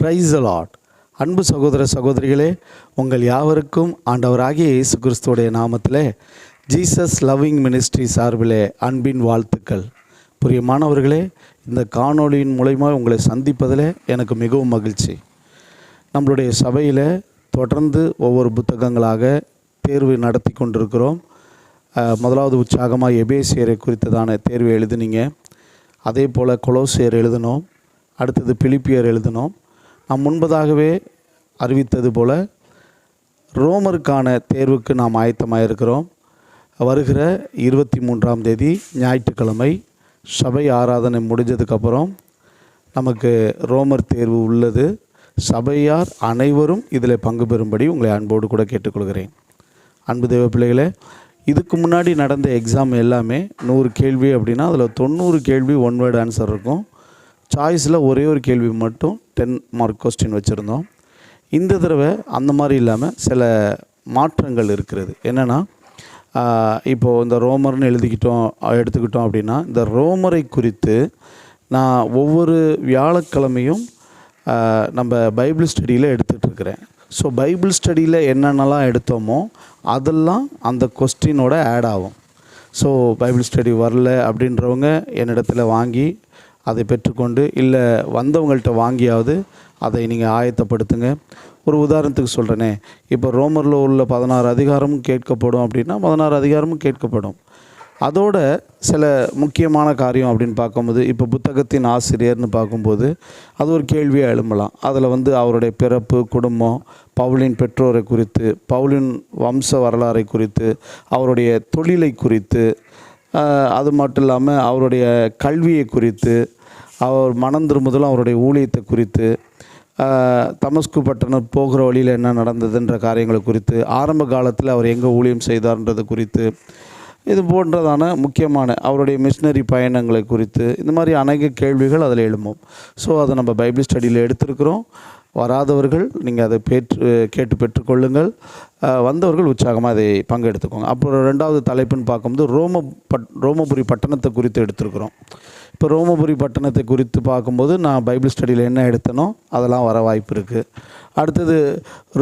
Price lot அன்பு சகோதர சகோதரிகளே உங்கள் யாவருக்கும் ஆண்டவராகிய இயேசு கிறிஸ்துவோடைய நாமத்தில் ஜீசஸ் லவ்விங் மினிஸ்ட்ரி சார்பிலே அன்பின் வாழ்த்துக்கள். பிரியமானவர்களே இந்த காணொளியின் மூலயமா உங்களை சந்திப்பதில் எனக்கு மிகவும் மகிழ்ச்சி. நம்மளுடைய சபையில் தொடர்ந்து ஒவ்வொரு புத்தகங்களாக தேர்வு நடத்தி கொண்டிருக்கிறோம். முதலாவது உற்சாகமாக எபேசியரை குறித்ததான தேர்வு எழுதுனீங்க. அதே போல் கொலோசியர் எழுதினோம். அடுத்தது பிலிப்பியர் எழுதினோம். நாம் முன்பதாகவே அறிவித்தது போல் ரோமருக்கான தேர்வுக்கு நாம் ஆயத்தமாக இருக்கிறோம் வருகிற இருபத்தி மூன்றாம் தேதி ஞாயிற்றுக்கிழமை சபை ஆராதனை முடிஞ்சதுக்கப்புறம் நமக்கு ரோமர் தேர்வு உள்ளது. சபையார் அனைவரும் இதில் பங்கு பெறும்படி உங்களை அன்போடு கூட கேட்டுக்கொள்கிறேன். அன்பு தேவ பிள்ளைகளே இதுக்கு முன்னாடி நடந்த எக்ஸாம் எல்லாமே நூறு கேள்வி அப்படின்னா அதில் தொண்ணூறு கேள்வி ஒன் வேர்டு ஆன்சர் இருக்கும். சாய்ஸில் ஒரே ஒரு கேள்வி மட்டும் டென் மார்க் கொஸ்டின் வச்சுருந்தோம். இந்த தடவை அந்த மாதிரி இல்லாமல் சில மாற்றங்கள் இருக்கிறது. என்னென்னா இப்போது இந்த ரோமர்னு எழுதிக்கிட்டோம் எடுத்துக்கிட்டோம் அப்படின்னா இந்த ரோமரை குறித்து நான் ஒவ்வொரு வியாழக்கிழமையும் நம்ம பைபிள் ஸ்டடியில் எடுத்துகிட்ருக்கிறேன் ஸோ பைபிள் ஸ்டடியில் என்னென்னலாம் எடுத்தோமோ அதெல்லாம் அந்த கொஸ்டினோட ஆட் ஆகும். ஸோ பைபிள் ஸ்டடி வரல அப்படின்றவங்க என்னிடத்துல வாங்கி அதை பெற்றுக்கொண்டு இல்லை வந்தவங்கள்ட்ட வாங்கியாவது அதை நீங்கள் ஆயத்தப்படுத்துங்க. ஒரு உதாரணத்துக்கு சொல்கிறேனே இப்போ ரோமரில் உள்ள பதினாறு அதிகாரமும் கேட்கப்படும் அப்படின்னா பதினாறு அதிகாரமும் கேட்கப்படும். அதோட சில முக்கியமான காரியம் அப்படின்னு பார்க்கும்போது இப்போ புத்தகத்தின் ஆசிரியர்னு பார்க்கும்போது அது ஒரு கேள்வியாக எழும்பலாம். அதில் வந்து அவருடைய பிறப்பு குடும்பம் பவுலின் பெற்றோரை குறித்து பவுலின் வம்ச வரலாறை குறித்து அவருடைய தொழிலை குறித்து அது மட்டும் இல்லாமல் அவருடைய கல்வியை குறித்து அவர் மனம் திரும்புதலும் அவருடைய ஊழியத்தை குறித்து தமஸ்கு பட்டணம் போகிற வழியில் என்ன நடந்ததுன்ற காரியங்களை குறித்து ஆரம்ப காலத்தில் அவர் எங்கே ஊழியம் செய்தார்ன்றது குறித்து இது போன்றதான முக்கியமான அவருடைய மிஷினரி பயணங்களை குறித்து இந்த மாதிரி அநேக கேள்விகள் அதில் எழும்பும். ஸோ அதை நம்ம பைபிள் ஸ்டடியில் எடுத்திருக்கிறோம். வராதவர்கள் நீங்கள் அதை பெற்று கேட்டு பெற்றுக்கொள்ளுங்கள். வந்தவர்கள் உற்சாகமாக அதை பங்கெடுத்துக்கோங்க. அப்புறம் ரெண்டாவது தலைப்புன்னு பார்க்கும்போது ரோம பட் ரோமபுரி பட்டணத்தை குறித்து எடுத்திருக்கிறோம். இப்போ ரோமபுரி பட்டணத்தை குறித்து பார்க்கும்போது நான் பைபிள் ஸ்டடியில் என்ன எடுத்தனோ அதெல்லாம் வர வாய்ப்பு இருக்குது அடுத்தது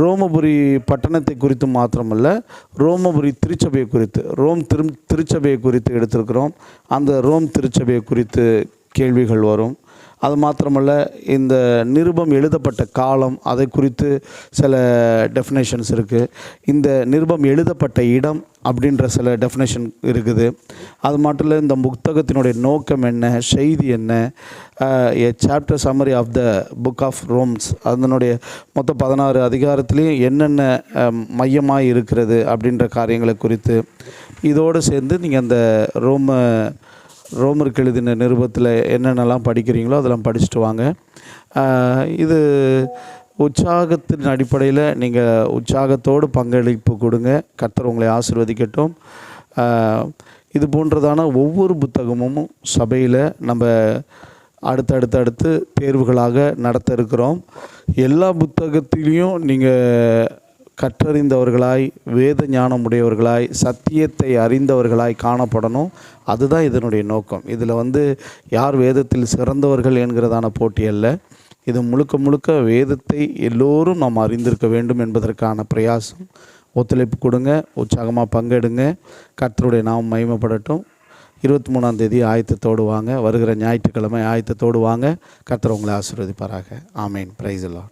ரோமபுரி பட்டணத்தை குறித்து மாத்திரமல்ல ரோமபுரி திருச்சபையை குறித்து ரோம் திரு திருச்சபையை குறித்து எடுத்திருக்கிறோம். அந்த ரோம் திருச்சபையை குறித்து கேள்விகள் வரும். அது மாத்திரமல்ல இந்த நிருபம் எழுதப்பட்ட காலம் அதை குறித்து சில டெஃபினேஷன்ஸ் இருக்குது இந்த நிருபம் எழுதப்பட்ட இடம் அப்படின்ற சில டெஃபினேஷன் இருக்குது. அது மட்டும் இல்லை இந்த புத்தகத்தினுடைய நோக்கம் என்ன செய்தி என்ன a chapter summary of the book of Romans அதனுடைய மொத்தம் பதினாறு அதிகாரத்துலேயும் என்னென்ன மையமாக இருக்கிறது அப்படின்ற காரியங்களை குறித்து இதோடு சேர்ந்து நீங்கள் அந்த ரோம ரோமருக்கு எழுதின நிருபத்தில் என்னென்னலாம் படிக்கிறீங்களோ அதெல்லாம் படிச்சுட்டு வாங்க. இது உற்சாகத்தின் அடிப்படையில் நீங்கள் உற்சாகத்தோடு பங்களிப்பு கொடுங்க. கர்த்தர் உங்களை ஆசிர்வதிக்கட்டும். இது போன்றதான ஒவ்வொரு புத்தகமும் சபையில் நம்ம அடுத்தடுத்து அடுத்து தேர்வுகளாக நடத்த இருக்கிறோம். எல்லா புத்தகத்திலையும் நீங்கள் கற்றறிந்தவர்களாய் வேத ஞானம் உடையவர்களாய் சத்தியத்தை அறிந்தவர்களாய் காணப்படணும். அதுதான் இதனுடைய நோக்கம். இதில் வந்து யார் வேதத்தில் சிறந்தவர்கள் என்கிறதான போட்டி அல்ல. இது முழுக்க முழுக்க வேதத்தை எல்லோரும் நாம் அறிந்திருக்க வேண்டும் என்பதற்கான பிரயாசம். ஒத்துழைப்பு கொடுங்க உற்சாகமாக பங்கெடுங்க. கர்த்தருடைய நாம் மகிமைப்படட்டும். இருபத்தி மூணாம் தேதி ஆயத்தத்தோடு வாங்க. வருகிற ஞாயிற்றுக்கிழமை ஆயத்தத்தோடு வாங்க. கர்த்தர் உங்களை ஆசீர்வதிப்பாராக. ஆமேன். பிரைஸ் எல்லாம்